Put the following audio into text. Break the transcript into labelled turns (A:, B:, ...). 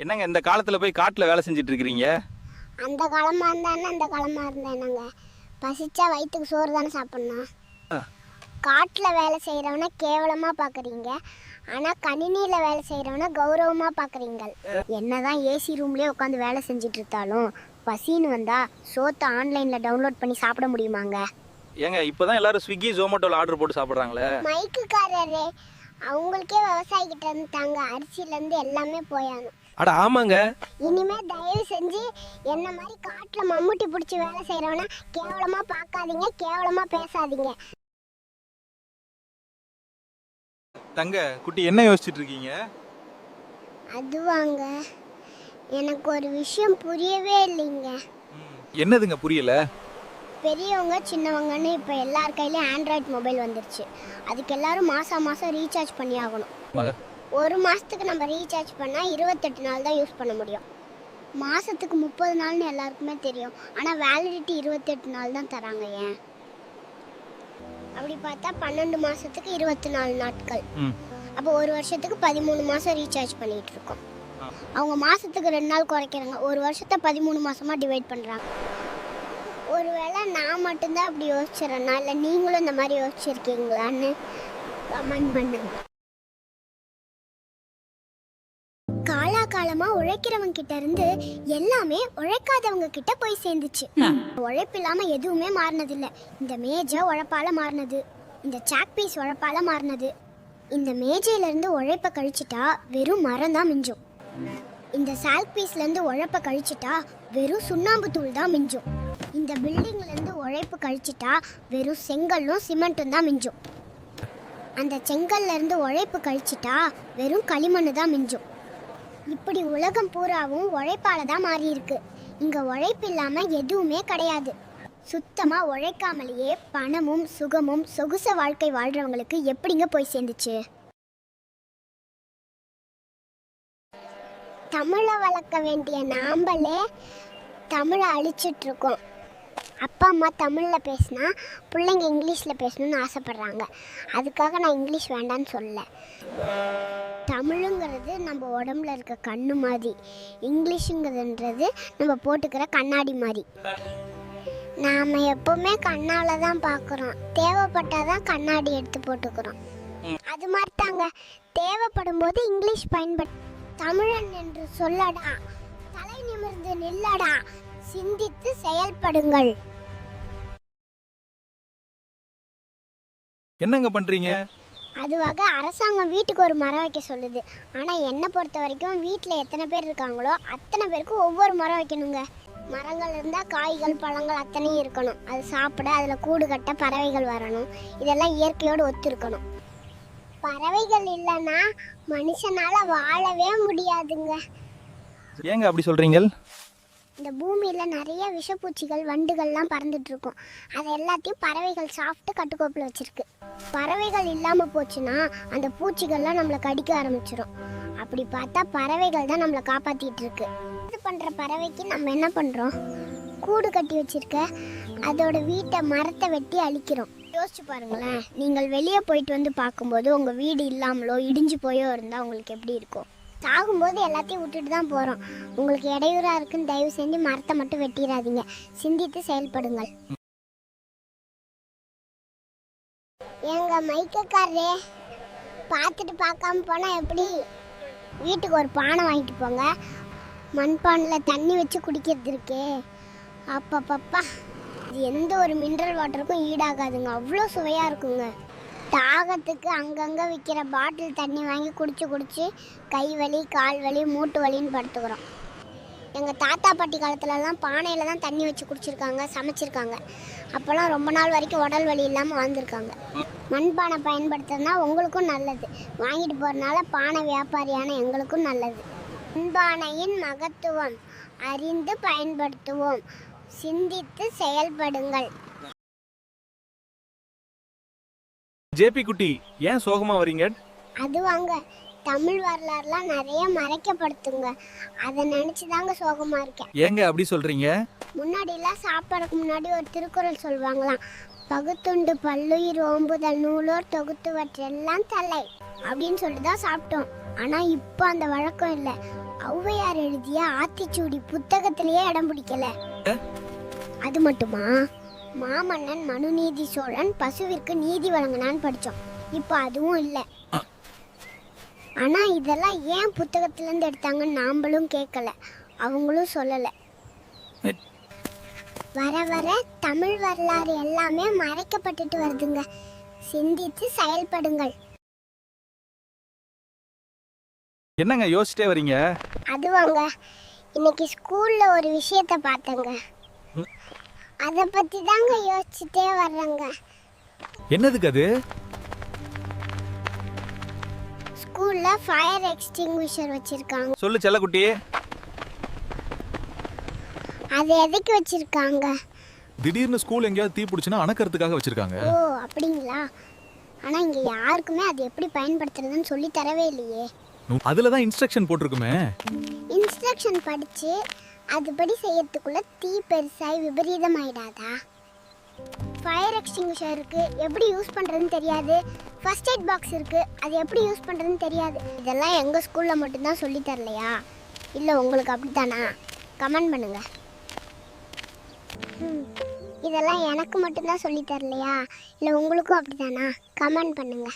A: என்னங்க இந்த காலத்துல போய் காட்டுல வேலை செஞ்சுட்டு இருக்கிறீங்க
B: அந்த காலமாக இருந்தானே அந்த காலமாக இருந்தேன் என்னங்க? பசிச்சா வயிற்றுக்கு சோறு தானே சாப்பிட்ணும். காட்டில் வேலை செய்கிறவனை கேவலமாக பார்க்குறீங்க ஆனால் கணினியில் வேலை செய்கிறவனை கௌரவமாக பார்க்குறீங்க என்னதான் ஏசி ரூம்லேயே உட்காந்து வேலை செஞ்சுட்டு இருந்தாலும் பசின்னு வந்தா சோத்தை ஆன்லைனில் டவுன்லோட் பண்ணி சாப்பிட முடியுமாங்க?
A: ஏங்க இப்பதான் எல்லாரும் ஸ்விக்கி ஜொமேட்டோல ஆர்டர் போட்டு சாப்பிடுறாங்களே?
B: மைக்குக்காரரே அவங்களுக்கே விவசாயிக்கிட்ட இருந்து தாங்க அரிசியிலேருந்து எல்லாமே போயானும்
A: அட ஆமாங்க.
B: இனிமே தயவு செஞ்சு என்ன மாதிரி காட்டுல மம்முட்டி பிடிச்சி வேலை செய்யறவன கேவலமா பார்க்காதீங்க கேவலமா பேசாதீங்க.
A: தங்க குட்டி என்ன யோசிச்சுட்டு இருக்கீங்க?
B: அதுவாங்க. எனக்கு ஒரு விஷயம் புரியவே இல்லைங்க.
A: என்னதுங்க புரியல?
B: பெரியவங்க சின்னவங்கன்னு இப்போ எல்லார் கையிலயும் ஆண்ட்ராய்ட் மொபைல் வந்துருச்சு. அதுக்கு எல்லாரும் மாசம் மாசம் ரீசார்ஜ் பண்ணி ஆகணும் ஒரு மாசத்துக்கு நம்ம ரீசார்ஜ் பண்ணா இருபத்தெட்டு நாள் தான் யூஸ் பண்ண முடியும். மாசத்துக்கு முப்பது நாள்னு எல்லாருக்குமே தெரியும். ஆனா வேலிடிட்டி இருபத்தெட்டு நாள் தான் தராங்க ஏன்? அப்படி பார்த்தா பன்னெண்டு மாசத்துக்கு இருபத்தி நாலு நாட்கள். அப்போ ஒரு வருஷத்துக்கு பதிமூணு மாசம் ரீசார்ஜ் பண்ணிட்டு இருக்கோம். அவங்க மாசத்துக்கு ரெண்டு நாள் குறைக்கிறாங்க. ஒரு வருஷத்தை பதிமூணு மாசமா டிவைட் பண்றாங்க. ஒருவேளை நான் மட்டும்தான் அப்படி யோசிச்சிடறேன்னா இல்லை நீங்களும் இந்த மாதிரி யோசிச்சிருக்கீங்களான்னு கமெண்ட் பண்ணுங்க. காலாகாலமா உழைக்கிறவங்க கிட்ட இருந்து எல்லாமே உழைக்காதவங்க கிட்ட போய் சேர்ந்துச்சு. உழைப்பு இல்லாம எதுவுமே மாறினதில்ல. இந்த மேஜை உழைப்பால மாறினது. இந்த சாக் பீஸ் உழைப்பால மாறினது. இந்த மேஜையில இருந்து உழைப்ப கழிச்சிட்டா வெறும் மரம் தான் மிஞ்சும். இந்த சால்க் பீஸ்ல இருந்து உழைப்ப கழிச்சிட்டா வெறும் சுண்ணாம்பு தூள் தான் மிஞ்சும். இந்த பில்டிங்ல இருந்து உழைப்பு கழிச்சிட்டா வெறும் செங்கல்லும் சிமெண்ட்டும் தான் மிஞ்சும். அந்த செங்கல்ல இருந்து உழைப்பு கழிச்சிட்டா வெறும் களிமண்ணு தான் மிஞ்சும். இப்படி உலகம் பூராவும் உழைப்பால தான் மாறி இருக்கு இங்க உழைப்பு இல்லாம எதுவுமே கிடையாது. சுத்தமா உழைக்காமலேயே பணமும் சுகமும் சொகுச வாழ்க்கை வாழ்றவங்களுக்கு எப்படிங்க போய் சேர்ந்துச்சு? தமிழை வளர்க்க வேண்டிய நாம்பளே தமிழை அழிச்சிட்டு இருக்கோம் அப்பா அம்மா தமிழில் பேசினா பிள்ளைங்க இங்கிலீஷில் பேசணும்னு ஆசைப்பட்றாங்க. அதுக்காக நான் இங்கிலீஷ் வேண்டான்னு சொல்லலை தமிழுங்கிறது நம்ம உடம்புல இருக்க கண்ணு மாதிரி. இங்கிலீஷுங்கிறதுன்றது நம்ம போட்டுக்கிற கண்ணாடி மாதிரி. நாம் எப்போவுமே கண்ணால் தான் பார்க்குறோம் தேவைப்பட்டால் தான் கண்ணாடி எடுத்து போட்டுக்கிறோம். அது மாதிரி தாங்க. தேவைப்படும் போது இங்கிலீஷ் பயன்பட் தமிழன் என்று சொல்லடா. தலை நிமிர்ந்து நில்லடா. சிந்தித்து செயல்படுங்கள்.
A: என்னங்க பண்றீங்க?
B: அதுவாக அரசாங்கம் வீட்டுக்கு ஒரு மரம் வைக்க சொல்லுது. ஆனால் என்னை பொறுத்த வரைக்கும் வீட்டில் எத்தனை பேர் இருக்காங்களோ அத்தனை பேருக்கும் ஒவ்வொரு மரம் வைக்கணுங்க. மரங்கள் இருந்தால் காய்கள் பழங்கள் அத்தனையும் இருக்கணும். அது சாப்பிட அதில் கூடு கட்ட பறவைகள் வரணும். இதெல்லாம் இயற்கையோடு ஒத்து இருக்கணும் பறவைகள் இல்லைன்னா மனுஷனால வாழவே முடியாதுங்க.
A: ஏங்க அப்படி சொல்றீங்க
B: இந்த பூமியில் நிறைய விஷப்பூச்சிகள் வண்டுகள்லாம் பறந்துட்டுருக்கும். அது எல்லாத்தையும் பறவைகள் சாப்பிட்டு கட்டுக்கோப்பில் வச்சிருக்கு. பறவைகள் இல்லாமல் போச்சுன்னா அந்த பூச்சிகள்லாம் நம்மளை கடிக்க ஆரம்பிச்சிடும் அப்படி பார்த்தா பறவைகள் தான் நம்மளை காப்பாற்றிட்டு இருக்கு இது பண்ணுற பறவைக்கு நம்ம என்ன பண்ணுறோம் கூடு கட்டி வச்சிருக்க அதோட வீட்டை மரத்தை வெட்டி அழிக்கிறோம். யோசிச்சு பாருங்களேன். நீங்கள் வெளியே போயிட்டு வந்து பார்க்கும்போது உங்கள் வீடு இல்லாமலோ இடிஞ்சு போயோ இருந்தால் உங்களுக்கு எப்படி இருக்கும்? சாகும்போது எல்லாத்தையும் விட்டுட்டு தான் போகிறோம் உங்களுக்கு இடையூறாக இருக்குன்னு தயவு செஞ்சு மரத்தை மட்டும் வெட்டிடாதீங்க சிந்தித்து செயல்படுங்கள். எங்க மைக்கக்காரரே பார்த்துட்டு பார்க்காம போனால் எப்படி? வீட்டுக்கு ஒரு பானை வாங்கிட்டு போங்க. மண்பானையில் தண்ணி வச்சு குடிக்கிறது இருக்கே. அப்பப்பப்பா இது எந்த ஒரு மினரல் வாட்டருக்கும் ஈடாகாதுங்க. அவ்வளோ சுவையாக இருக்குங்க. தாகத்துக்கு அங்கங்கே விற்கிற பாட்டில் தண்ணி வாங்கி குடிச்சு குடிச்சு கை வலி கால் வலி மூட்டு வலின்னு படுத்துக்கிறோம். எங்கள் தாத்தா பாட்டி காலத்துலலாம் பானையில் தான் தண்ணி வச்சு குடிச்சிருக்காங்க சமைச்சிருக்காங்க. அப்போல்லாம் ரொம்ப நாள் வரைக்கும் உடல் வலி இல்லாமல் வாழ்ந்துருக்காங்க. மண்பானை பயன்படுத்துறதுனா உங்களுக்கும் நல்லது. வாங்கிட்டு போகிறனால பானை வியாபாரியான எங்களுக்கும் நல்லது. மண்பானையின் மகத்துவம் அறிந்து பயன்படுத்துவோம். சிந்தித்து செயல்படுங்கள்.
A: ஜேபி குட்டி ஏன் சோகமா வரீங்க?
B: அது வாங்க. தமிழ் வரலாறுலாம் நிறைய மறைக்கப்படுத்துங்க. அதை நினச்சி தாங்க சோகமாக இருக்கேன்.
A: ஏங்க அப்படி சொல்றீங்க?
B: முன்னாடிலாம் சாப்பாடுக்கு முன்னாடி ஒரு திருக்குறள் சொல்லுவாங்களாம் பகுத்துண்டு பல்லுயிர் ஓம்புதல் நூலோர் தொகுத்துவற்றெல்லாம் தலை அப்படின்னு சொல்லிட்டு தான் சாப்பிட்டோம். ஆனால் இப்போ அந்த வழக்கம் இல்லை. ஔவையார் எழுதிய ஆத்திச்சூடி புத்தகத்திலேயே இடம் பிடிக்கல. அது மட்டுமா? மாமன்னன் மனுநீதி சோழன் பசுவிற்கு நீதி வழங்கினான்னு படித்தோம் இப்போ அதுவும் இல்லை. ஆனால் இதெல்லாம் ஏன் புத்தகத்திலேருந்து எடுத்தாங்கன்னு நாம்பளும் கேட்கல அவங்களும் சொல்லலை. வர வர தமிழ் வரலாறு எல்லாமே மறைக்கப்பட்டுட்டு வருதுங்க. சிந்தித்து செயல்படுங்கள்.
A: என்னங்க யோசிச்சிட்டே வரீங்க?
B: அதுவாங்க. இன்னைக்கு ஸ்கூல்ல ஒரு விஷயத்த பார்த்தேங்க. அதை பத்தி தாங்க யோசிச்சுட்டே வர்றேங்க.
A: என்னதுக்கு அது?
B: ஸ்கூல்ல ஃபயர் எக்ஸ்டிங்விஷர் வச்சிருக்காங்க.
A: சொல்லு செல்லக்குட்டி.
B: அது எதுக்கு வச்சிருக்காங்க?
C: திடீர்னு ஸ்கூல் எங்கேயாவது தீ பிடிச்சுன்னா அணக்கிறதுக்காக வச்சிருக்காங்க.
B: ஓ அப்படிங்களா? ஆனா இங்க யாருக்குமே அது எப்படி பயன்படுத்துறதுன்னு சொல்லி தரவே இல்லையே.
C: அதுல தான் இன்ஸ்ட்ரக்ஷன் போட்டிருக்குமே.
B: இன்ஸ்ட்ரக்ஷன் படிச்சு அதுபடி செய்யறதுக்குள்ள தீ பெருசாய் விபரீதம் ஆயிடாதா ஃபயர் எக்ஸ்டிங்விஷர் இருக்கு. எப்படி யூஸ் பண்றதுன்னு தெரியாது. ஃபர்ஸ்ட் எய்ட் பாக்ஸ் இருக்கு. அது எப்படி யூஸ் பண்றதுன்னு தெரியாது. இதெல்லாம் எங்க ஸ்கூல்ல மட்டும்தான் சொல்லி தரலையா? இல்ல உங்களுக்கு அப்படித்தானா? கமெண்ட் பண்ணுங்க. ம், இதெல்லாம் எனக்கு மட்டும்தான் சொல்லி தரலையா? இல்ல உங்களுக்கும் அப்படித்தானா? கமெண்ட் பண்ணுங்க.